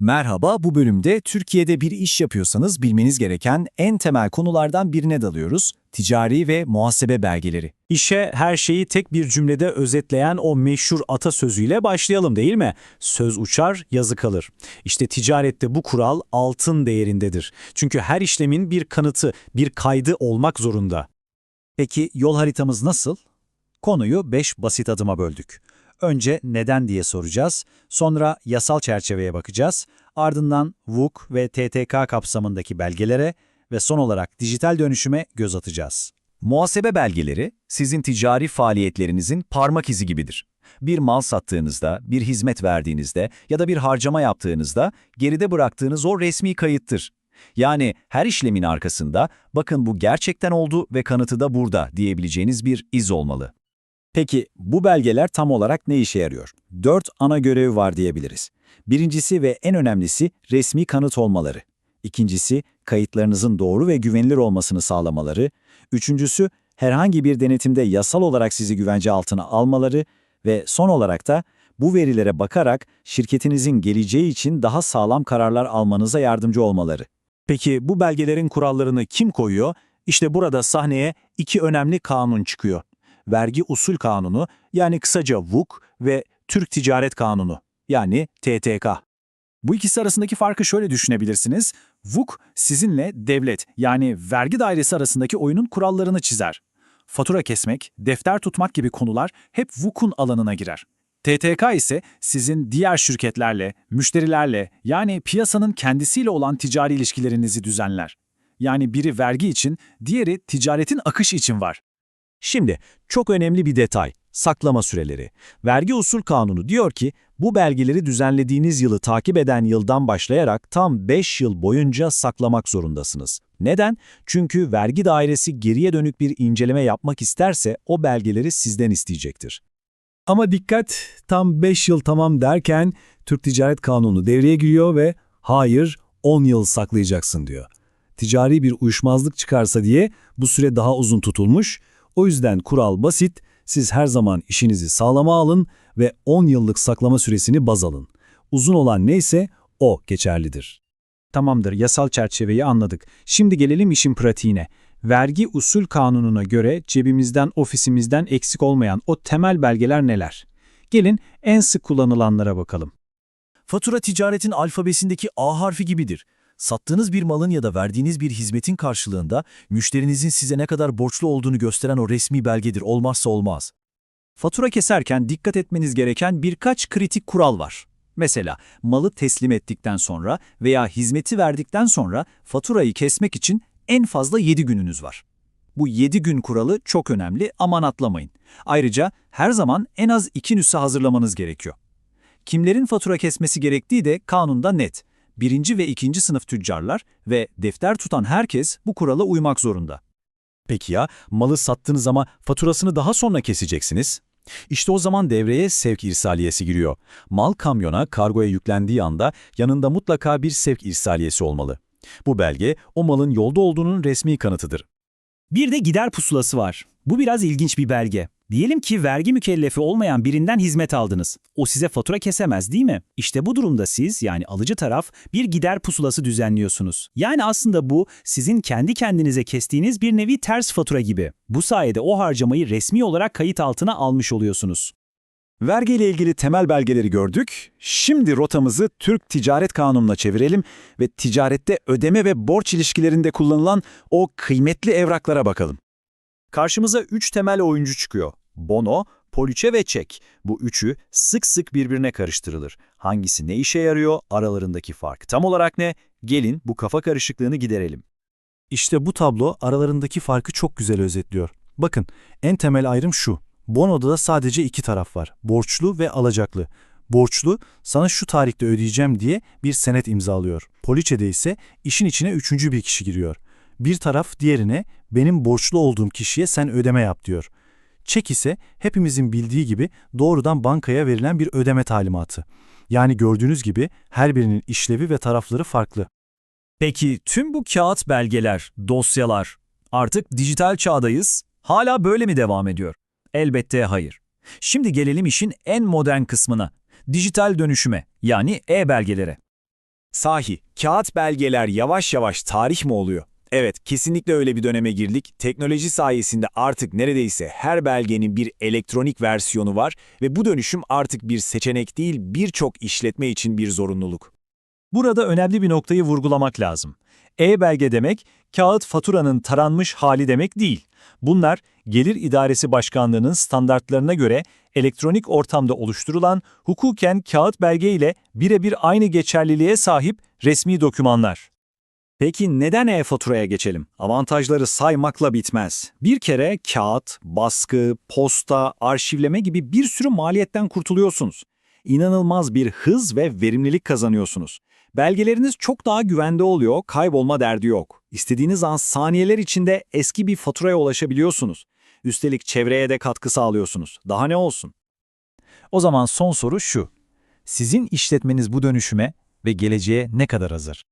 Merhaba, bu bölümde Türkiye'de bir iş yapıyorsanız bilmeniz gereken en temel konulardan birine dalıyoruz. Ticari ve muhasebe belgeleri. İşe her şeyi tek bir cümlede özetleyen o meşhur atasözüyle başlayalım değil mi? Söz uçar, yazı kalır. İşte ticarette bu kural altın değerindedir. Çünkü her işlemin bir kanıtı, bir kaydı olmak zorunda. Peki yol haritamız nasıl? Konuyu 5 basit adıma böldük. Önce neden diye soracağız, sonra yasal çerçeveye bakacağız, ardından VUK ve TTK kapsamındaki belgelere ve son olarak dijital dönüşüme göz atacağız. Muhasebe belgeleri sizin ticari faaliyetlerinizin parmak izi gibidir. Bir mal sattığınızda, bir hizmet verdiğinizde ya da bir harcama yaptığınızda geride bıraktığınız o resmi kayıttır. Yani her işlemin arkasında bakın bu gerçekten oldu ve kanıtı da burada diyebileceğiniz bir iz olmalı. Peki bu belgeler tam olarak ne işe yarıyor? Dört ana görevi var diyebiliriz. Birincisi ve en önemlisi resmi kanıt olmaları. İkincisi kayıtlarınızın doğru ve güvenilir olmasını sağlamaları. Üçüncüsü herhangi bir denetimde yasal olarak sizi güvence altına almaları ve son olarak da bu verilere bakarak şirketinizin geleceği için daha sağlam kararlar almanıza yardımcı olmaları. Peki bu belgelerin kurallarını kim koyuyor? İşte burada sahneye iki önemli kanun çıkıyor. Vergi Usul Kanunu yani kısaca VUK ve Türk Ticaret Kanunu yani TTK. Bu ikisi arasındaki farkı şöyle düşünebilirsiniz. VUK sizinle devlet yani vergi dairesi arasındaki oyunun kurallarını çizer. Fatura kesmek, defter tutmak gibi konular hep VUK'un alanına girer. TTK ise sizin diğer şirketlerle, müşterilerle yani piyasanın kendisiyle olan ticari ilişkilerinizi düzenler. Yani biri vergi için, diğeri ticaretin akış için var. Şimdi çok önemli bir detay, saklama süreleri. Vergi Usul Kanunu diyor ki, bu belgeleri düzenlediğiniz yılı takip eden yıldan başlayarak tam 5 yıl boyunca saklamak zorundasınız. Neden? Çünkü vergi dairesi geriye dönük bir inceleme yapmak isterse o belgeleri sizden isteyecektir. Ama dikkat, tam 5 yıl tamam derken Türk Ticaret Kanunu devreye giriyor ve hayır 10 yıl saklayacaksın diyor. Ticari bir uyuşmazlık çıkarsa diye bu süre daha uzun tutulmuş. O yüzden kural basit, siz her zaman işinizi sağlama alın ve 10 yıllık saklama süresini baz alın. Uzun olan neyse o geçerlidir. Tamamdır, yasal çerçeveyi anladık. Şimdi gelelim işin pratiğine. Vergi usul kanununa göre cebimizden, ofisimizden eksik olmayan o temel belgeler neler? Gelin en sık kullanılanlara bakalım. Fatura ticaretin alfabesindeki A harfi gibidir. Sattığınız bir malın ya da verdiğiniz bir hizmetin karşılığında müşterinizin size ne kadar borçlu olduğunu gösteren o resmi belgedir, olmazsa olmaz. Fatura keserken dikkat etmeniz gereken birkaç kritik kural var. Mesela malı teslim ettikten sonra veya hizmeti verdikten sonra faturayı kesmek için en fazla 7 gününüz var. Bu 7 gün kuralı çok önemli, aman atlamayın. Ayrıca her zaman en az 2 nüsha hazırlamanız gerekiyor. Kimlerin fatura kesmesi gerektiği de kanunda net. Birinci ve ikinci sınıf tüccarlar ve defter tutan herkes bu kurala uymak zorunda. Peki ya malı sattığınız ama faturasını daha sonra keseceksiniz? İşte o zaman devreye sevk irsaliyesi giriyor. Mal kamyona, kargoya yüklendiği anda yanında mutlaka bir sevk irsaliyesi olmalı. Bu belge o malın yolda olduğunun resmi kanıtıdır. Bir de gider pusulası var. Bu biraz ilginç bir belge. Diyelim ki vergi mükellefi olmayan birinden hizmet aldınız. O size fatura kesemez değil mi? İşte bu durumda siz yani alıcı taraf bir gider pusulası düzenliyorsunuz. Yani aslında bu sizin kendi kendinize kestiğiniz bir nevi ters fatura gibi. Bu sayede o harcamayı resmi olarak kayıt altına almış oluyorsunuz. Vergi ile ilgili temel belgeleri gördük. Şimdi rotamızı Türk Ticaret Kanunu'na çevirelim ve ticarette ödeme ve borç ilişkilerinde kullanılan o kıymetli evraklara bakalım. Karşımıza üç temel oyuncu çıkıyor. Bono, poliçe ve çek. Bu üçü sık sık birbirine karıştırılır. Hangisi ne işe yarıyor, aralarındaki fark tam olarak ne? Gelin bu kafa karışıklığını giderelim. İşte bu tablo aralarındaki farkı çok güzel özetliyor. Bakın, en temel ayrım şu. Bono'da da sadece iki taraf var. Borçlu ve alacaklı. Borçlu, sana şu tarihte ödeyeceğim diye bir senet imzalıyor. Poliçede ise işin içine üçüncü bir kişi giriyor. Bir taraf diğerine benim borçlu olduğum kişiye sen ödeme yap diyor. Çek ise hepimizin bildiği gibi doğrudan bankaya verilen bir ödeme talimatı. Yani gördüğünüz gibi her birinin işlevi ve tarafları farklı. Peki tüm bu kağıt belgeler, dosyalar artık dijital çağdayız. Hala böyle mi devam ediyor? Elbette hayır. Şimdi gelelim işin en modern kısmına. Dijital dönüşüme yani e-belgelere. Sahi, kağıt belgeler yavaş yavaş tarih mi oluyor? Evet, kesinlikle öyle bir döneme girdik. Teknoloji sayesinde artık neredeyse her belgenin bir elektronik versiyonu var ve bu dönüşüm artık bir seçenek değil, birçok işletme için bir zorunluluk. Burada önemli bir noktayı vurgulamak lazım. E-belge demek, kağıt faturanın taranmış hali demek değil. Bunlar, Gelir İdaresi Başkanlığı'nın standartlarına göre elektronik ortamda oluşturulan, hukuken kağıt belge ile birebir aynı geçerliliğe sahip resmi dokümanlar. Peki neden e-faturaya geçelim? Avantajları saymakla bitmez. Bir kere kağıt, baskı, posta, arşivleme gibi bir sürü maliyetten kurtuluyorsunuz. İnanılmaz bir hız ve verimlilik kazanıyorsunuz. Belgeleriniz çok daha güvende oluyor, kaybolma derdi yok. İstediğiniz an saniyeler içinde eski bir faturaya ulaşabiliyorsunuz. Üstelik çevreye de katkı sağlıyorsunuz. Daha ne olsun? O zaman son soru şu. Sizin işletmeniz bu dönüşüme ve geleceğe ne kadar hazır?